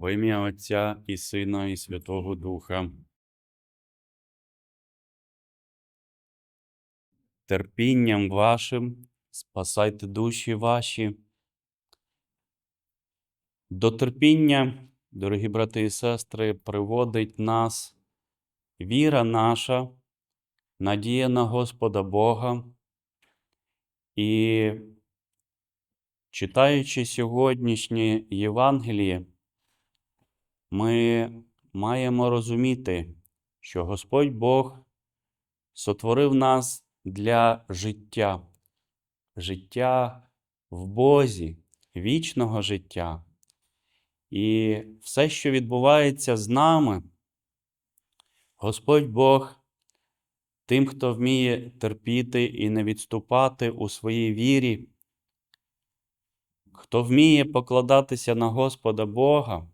Во ім'я Отця і Сина, і Святого Духа. Терпінням вашим спасайте душі ваші. До терпіння, дорогі брати і сестри, приводить нас віра наша, надія на Господа Бога. І читаючи сьогоднішнє Євангеліє, ми маємо розуміти, що Господь Бог сотворив нас для життя, життя в Бозі, вічного життя. І все, що відбувається з нами, Господь Бог тим, хто вміє терпіти і не відступати у своїй вірі, хто вміє покладатися на Господа Бога,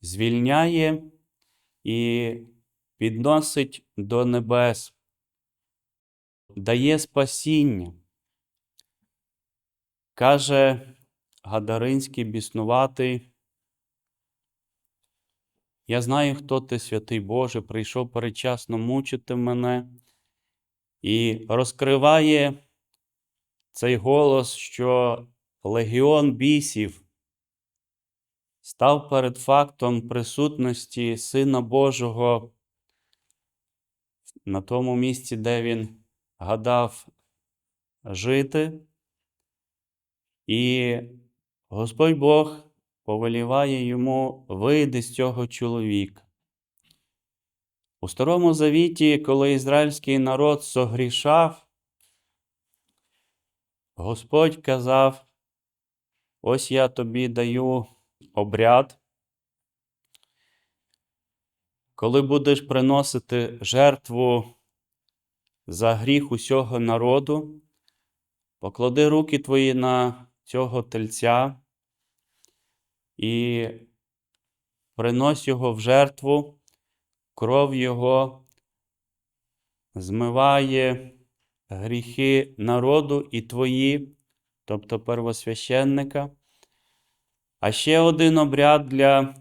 звільняє і підносить до небес, дає спасіння. Каже Гадаринський біснуватий, я знаю, хто ти, святий Боже, прийшов передчасно мучити мене і розкриває цей голос, що легіон бісів став перед фактом присутності Сина Божого на тому місці, де він гадав жити. І Господь Бог повеліває йому вийти з цього чоловіка. У Старому Завіті, коли ізраїльський народ согрішав, Господь казав: ось я тобі даю обряд. Коли будеш приносити жертву за гріх усього народу, поклади руки твої на цього тельця і принось його в жертву, кров його змиває гріхи народу і твої, тобто первосвященника. А ще один обряд для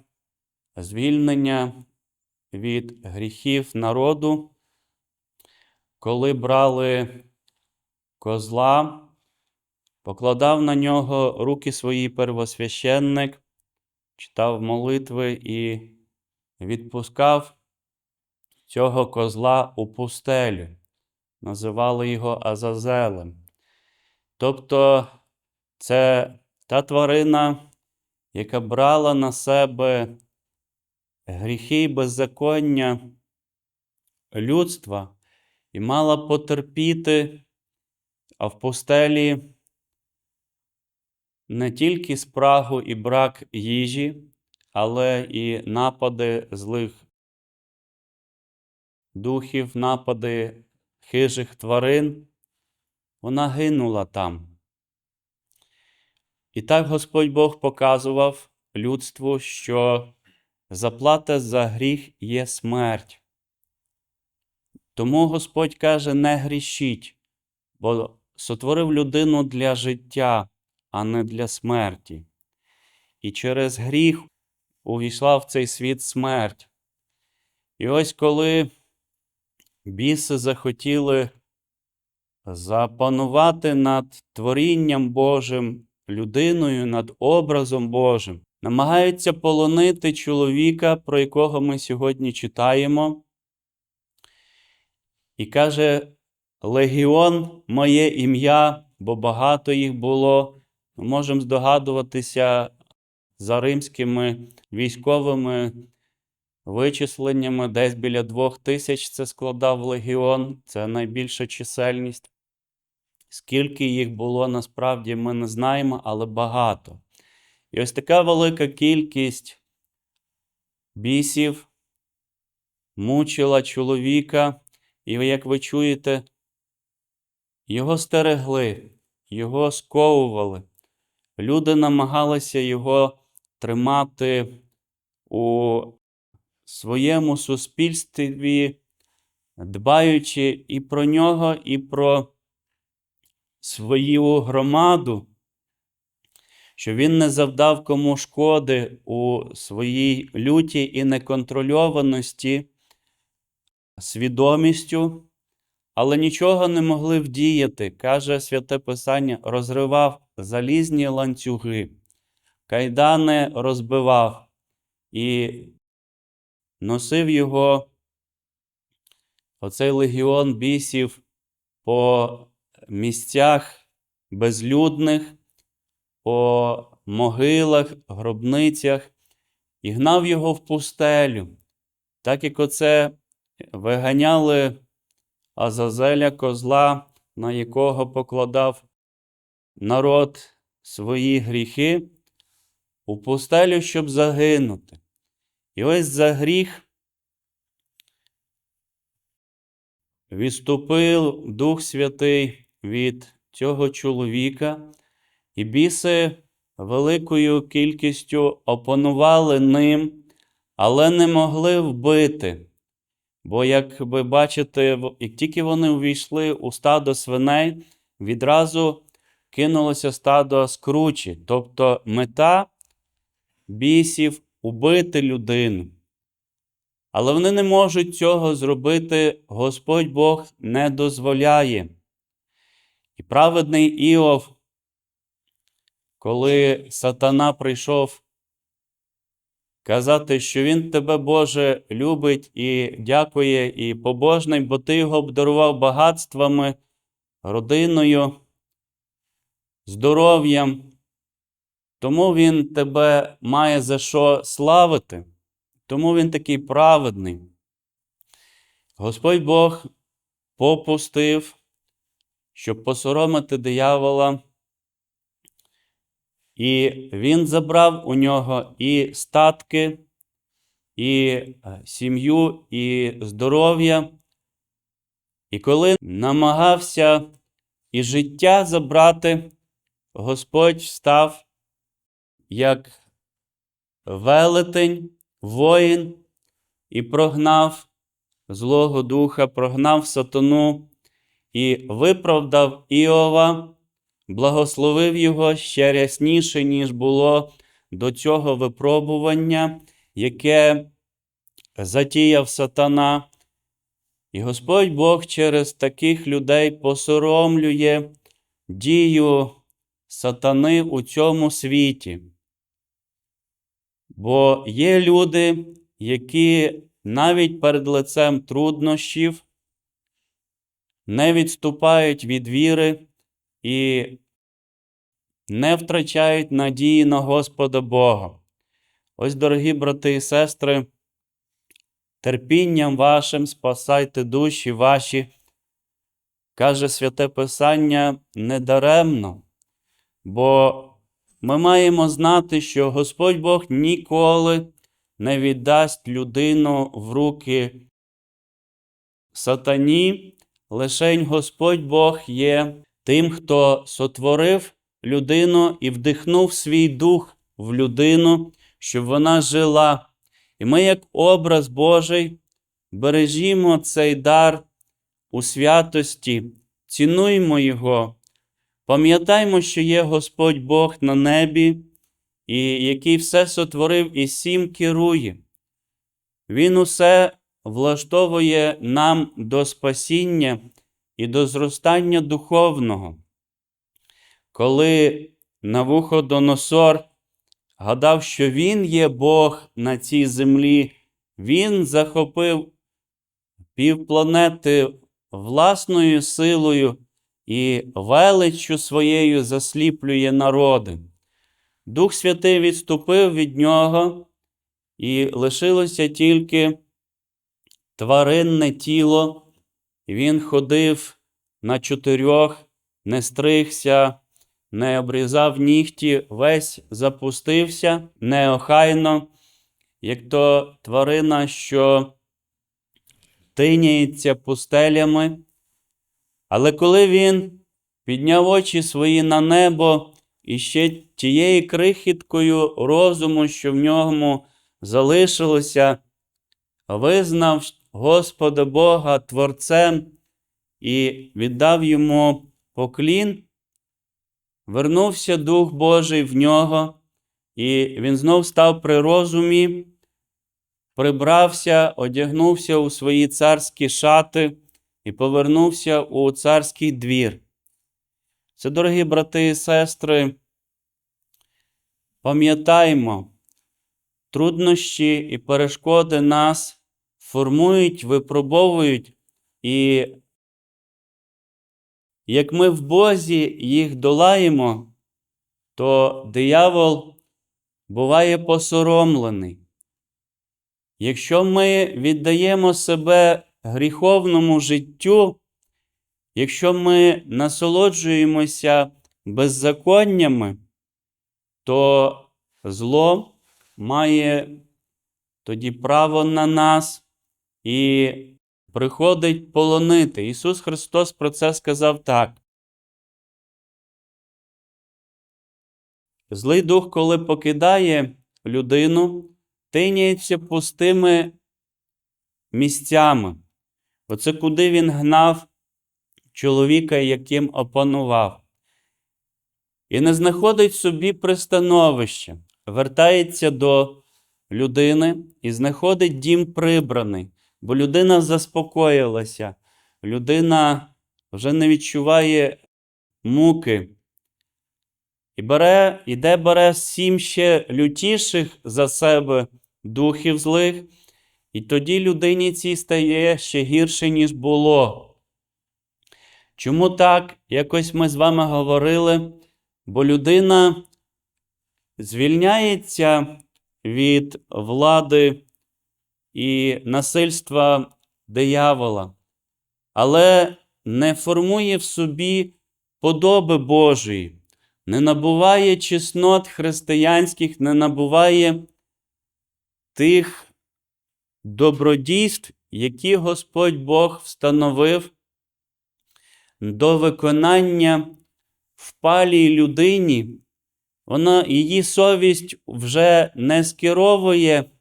звільнення від гріхів народу, коли брали козла, покладав на нього руки свої первосвященник, читав молитви і відпускав цього козла у пустелю. Називали його Азазелем. Тобто це та тварина, яка брала на себе гріхи і беззаконня людства і мала потерпіти, в пустелі не тільки спрагу і брак їжі, але і напади злих духів, напади хижих тварин, вона гинула там. І так Господь Бог показував людству, що заплата за гріх є смерть. Тому Господь каже: не грішіть, бо сотворив людину для життя, а не для смерті. І через гріх увійшла в цей світ смерть. І ось коли біси захотіли запанувати над творінням Божим, людиною, над образом Божим, намагаються полонити чоловіка, про якого ми сьогодні читаємо. І каже: Легіон моє ім'я, бо багато їх було. Ми можемо здогадуватися за римськими військовими вичисленнями, десь біля двох тисяч це складав легіон, це найбільша чисельність. Скільки їх було насправді ми не знаємо, але багато. І ось така велика кількість бісів мучила чоловіка, і як ви чуєте, його стерегли, його сковували. Люди намагалися його тримати у своєму суспільстві, дбаючи і про нього, і про свою громаду, що він не завдав кому шкоди у своїй люті і неконтрольованості свідомістю, але нічого не могли вдіяти, каже святе Писання, розривав залізні ланцюги, кайдани розбивав і носив його оцей легіон бісів по місцях безлюдних, по могилах, гробницях і гнав його в пустелю, так як оце виганяли Азазеля козла, на якого покладав народ свої гріхи, у пустелю, щоб загинути. І ось за гріх відступив Дух Святий від цього чоловіка, і біси великою кількістю опанували ним, але не могли вбити. Бо, як ви бачите, як тільки вони увійшли у стадо свиней, відразу кинулося стадо скручі, тобто мета бісів убити людину. Але вони не можуть цього зробити, Господь Бог не дозволяє. І праведний Іов, коли сатана прийшов казати, що він тебе, Боже, любить і дякує, і побожний, бо ти його обдарував багатствами, родиною, здоров'ям, тому він тебе має за що славити. Тому він такий праведний. Господь Бог попустив, щоб посоромити диявола, і він забрав у нього і статки, і е, сім'ю, і здоров'я. І коли намагався і життя забрати, Господь став як велетень, воїн і прогнав Злого Духа, прогнав сатану і виправдав Іова, благословив його ще рясніше, ніж було до цього випробування, яке затіяв сатана. І Господь Бог через таких людей посоромлює дію сатани у цьому світі. Бо є люди, які навіть перед лицем труднощів не відступають від віри і не втрачають надії на Господа Бога. Ось, дорогі брати і сестри, терпінням вашим спасайте душі ваші, каже святе Писання, недаремно, бо ми маємо знати, що Господь Бог ніколи не віддасть людину в руки сатані, лишень Господь Бог є тим, хто сотворив людину і вдихнув свій дух в людину, щоб вона жила. І ми, як образ Божий, бережімо цей дар у святості, цінуймо його, пам'ятаймо, що є Господь Бог на небі, і який все сотворив і всім керує. Він усе влаштовує нам до спасіння і до зростання духовного. Коли Навуходоносор гадав, що він є Бог на цій землі, він захопив півпланети власною силою і величчю своєю засліплює народи. Дух Святий відступив від нього, і лишилося тільки тваринне тіло, він ходив на чотирьох, не стригся, не обрізав нігті, весь запустився неохайно, як то тварина, що тиняється пустелями. Але коли він підняв очі свої на небо і ще тією крихіткою розуму, що в ньому залишилося, визнав Господа Бога Творцем і віддав йому поклін, вернувся Дух Божий в нього, і він знов став при розумі, прибрався, одягнувся у свої царські шати і повернувся у царський двір. Це, дорогі брати і сестри, пам'ятаймо, труднощі і перешкоди нас формують, випробовують, і як ми в Бозі їх долаємо, то диявол буває посоромлений. Якщо ми віддаємо себе гріховному життю, якщо ми насолоджуємося беззаконнями, то зло має тоді право на нас і приходить полонити. Ісус Христос про це сказав так. Злий дух, коли покидає людину, тиняється пустими місцями. Оце куди він гнав чоловіка, яким опанував. І не знаходить собі пристановище, вертається до людини і знаходить дім прибраний, бо людина заспокоїлася, людина вже не відчуває муки. І бере, іде бере сім ще лютіших за себе духів злих, і тоді людині цій стає ще гірше, ніж було. Чому так? Якось ми з вами говорили, бо людина звільняється від влади і насильства диявола, але не формує в собі подоби Божої, не набуває чеснот християнських, не набуває тих добродійств, які Господь Бог встановив до виконання впалій людині, вона, її совість вже не скеровує,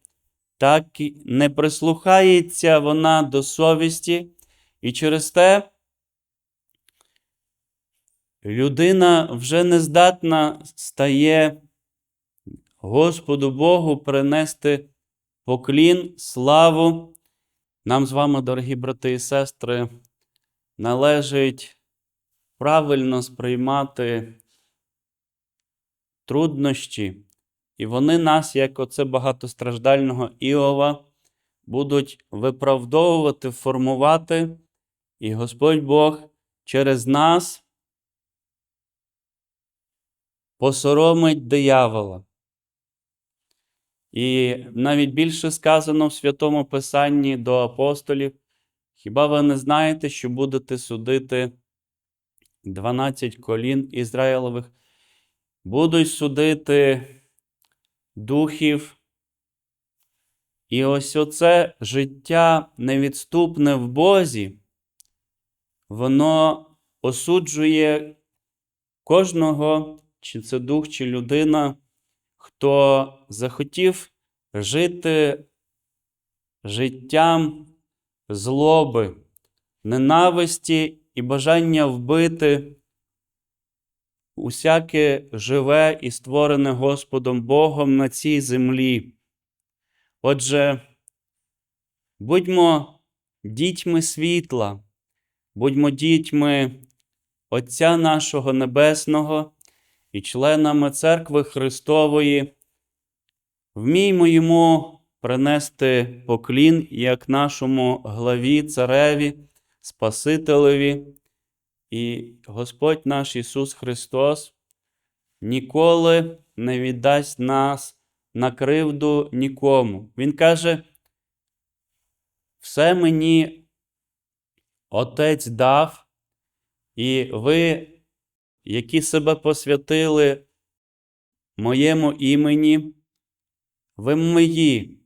так не прислухається вона до совісті, і через те людина вже не здатна стає Господу Богу принести поклін, славу. Нам з вами, дорогі брати і сестри, належить правильно сприймати труднощі, і вони нас, як оце багатостраждального Іова, будуть виправдовувати, формувати, і Господь Бог через нас посоромить диявола. І навіть більше сказано в Святому Писанні до апостолів. Хіба ви не знаєте, що будете судити 12 колін Ізраїлових? Будуть судити духів. І ось оце життя невідступне в Бозі, воно осуджує кожного, чи це дух, чи людина, хто захотів жити життям злоби, ненависті і бажання вбити усяке живе і створене Господом Богом на цій землі. Отже, будьмо дітьми світла, будьмо дітьми Отця нашого Небесного і членами Церкви Христової, вміймо йому принести поклін як нашому главі, цареві, Спасителеві, і Господь наш Ісус Христос ніколи не віддасть нас на кривду нікому. Він каже, все мені Отець дав, і ви, які себе посвятили моєму імені, ви мої,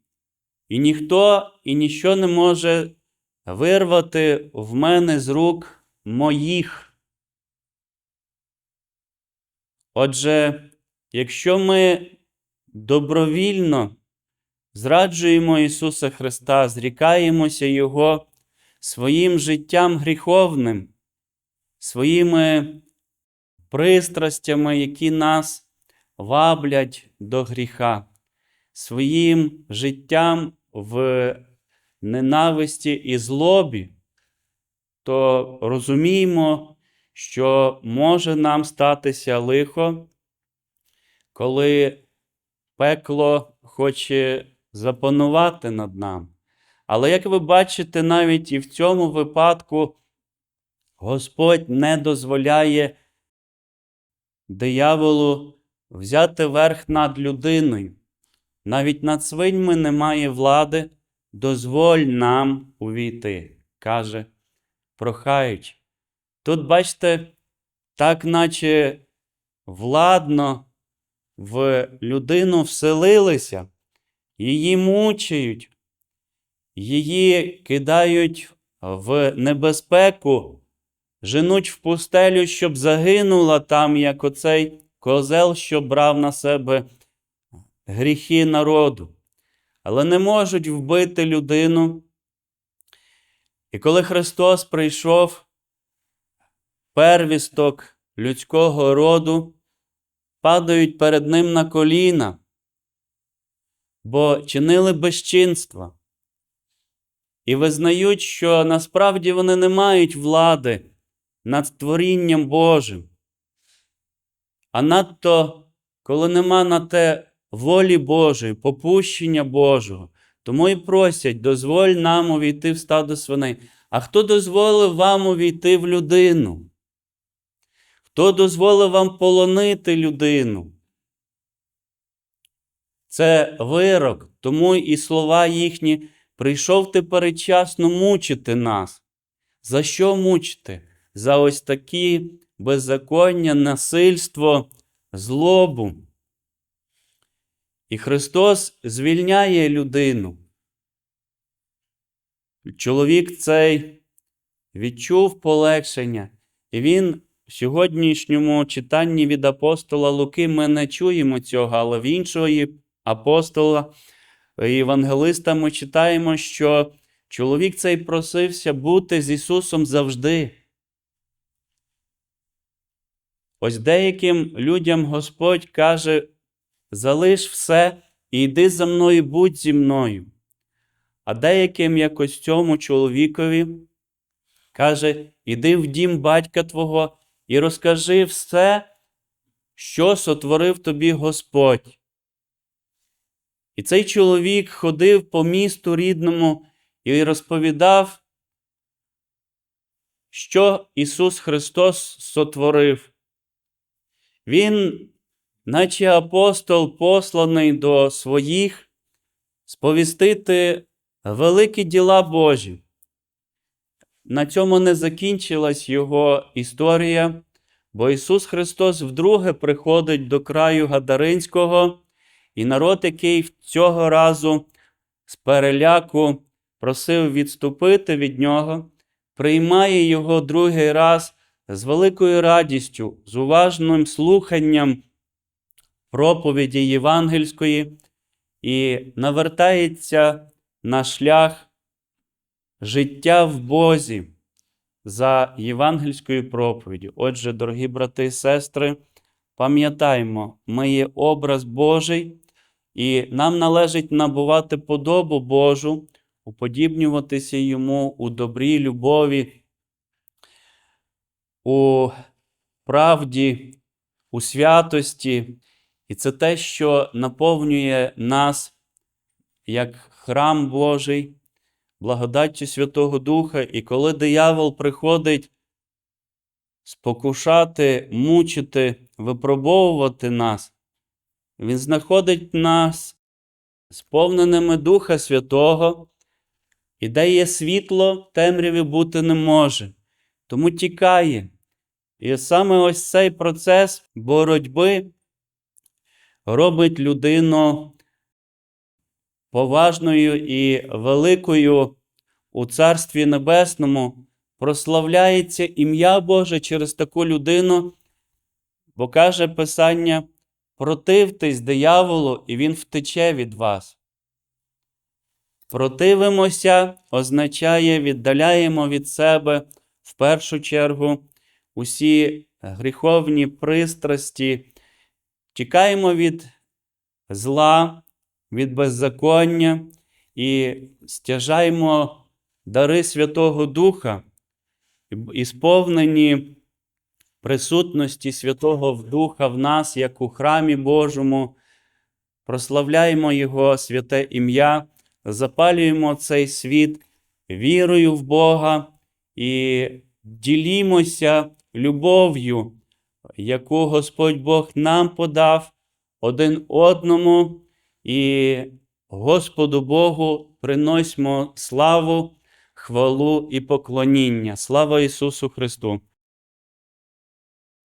і ніхто і ніщо не може вирвати в мене з рук моїх. Отже, якщо ми добровільно зраджуємо Ісуса Христа, зрікаємося Його своїм життям гріховним, своїми пристрастями, які нас ваблять до гріха, своїм життям в ненависті і злобі, то розуміємо, що може нам статися лихо, коли пекло хоче запанувати над нами. Але як ви бачите, навіть і в цьому випадку Господь не дозволяє дияволу взяти верх над людиною. Навіть над свиньми немає влади, дозволь нам увійти, каже, прохаючи. Тут, бачите, так наче владно в людину вселилися, її мучають, її кидають в небезпеку, женуть в пустелю, щоб загинула там, як оцей козел, що брав на себе гріхи народу. Але не можуть вбити людину. І коли Христос прийшов, первісток людського роду, падають перед Ним на коліна, бо чинили безчинства і визнають, що насправді вони не мають влади над творінням Божим. А надто, коли нема на те волі Божої, попущення Божого, тому і просять, дозволь нам увійти в стадо свиней. А хто дозволив вам увійти в людину? Хто дозволив вам полонити людину? Це вирок, тому і слова їхні прийшов ти передчасно мучити нас. За що мучити? За ось такі беззаконня, насильство, злобу. І Христос звільняє людину. Чоловік цей відчув полегшення, і він в сьогоднішньому читанні від апостола Луки ми не чуємо цього, але в іншого апостола, і євангелиста, ми читаємо, що чоловік цей просився бути з Ісусом завжди. Ось деяким людям Господь каже: залиш все і йди за мною, будь зі мною. А деяким, якось цьому чоловікові, каже: Іди в дім батька Твого і розкажи все, що сотворив тобі Господь. І цей чоловік ходив по місту рідному і розповідав, що Ісус Христос сотворив. Він, наче апостол, посланий до своїх, сповістити великі діла Божі. На цьому не закінчилась його історія, бо Ісус Христос вдруге приходить до краю Гадаринського, і народ, який цього разу з переляку просив відступити від нього, приймає його другий раз з великою радістю, з уважним слуханням проповіді євангельської і навертається на шлях життя в Бозі за євангельською проповіддю. Отже, дорогі брати і сестри, пам'ятаймо, ми є образ Божий, і нам належить набувати подобу Божу, уподібнюватися йому у добрій любові, у правді, у святості. І це те, що наповнює нас як храм Божий, благодаттю Святого Духа, і коли диявол приходить спокушати, мучити, випробовувати нас, він знаходить нас сповненими Духа Святого, і де є світло, темряві бути не може, тому тікає. І саме ось цей процес боротьби робить людину поважною і великою у Царстві Небесному, прославляється ім'я Боже через таку людину, бо каже Писання: противтесь дияволу, і він втече від вас. Противимося означає, віддаляємо від себе в першу чергу усі гріховні пристрасті, тікаємо від зла, від беззаконня і стяжаємо дари Святого Духа, і сповнені присутності Святого Духа в нас, як у храмі Божому, прославляємо Його святе ім'я, запалюємо цей світ вірою в Бога і ділімося любов'ю, яку Господь Бог нам подав один одному, і Господу Богу приносимо славу, хвалу і поклоніння. Слава Ісусу Христу!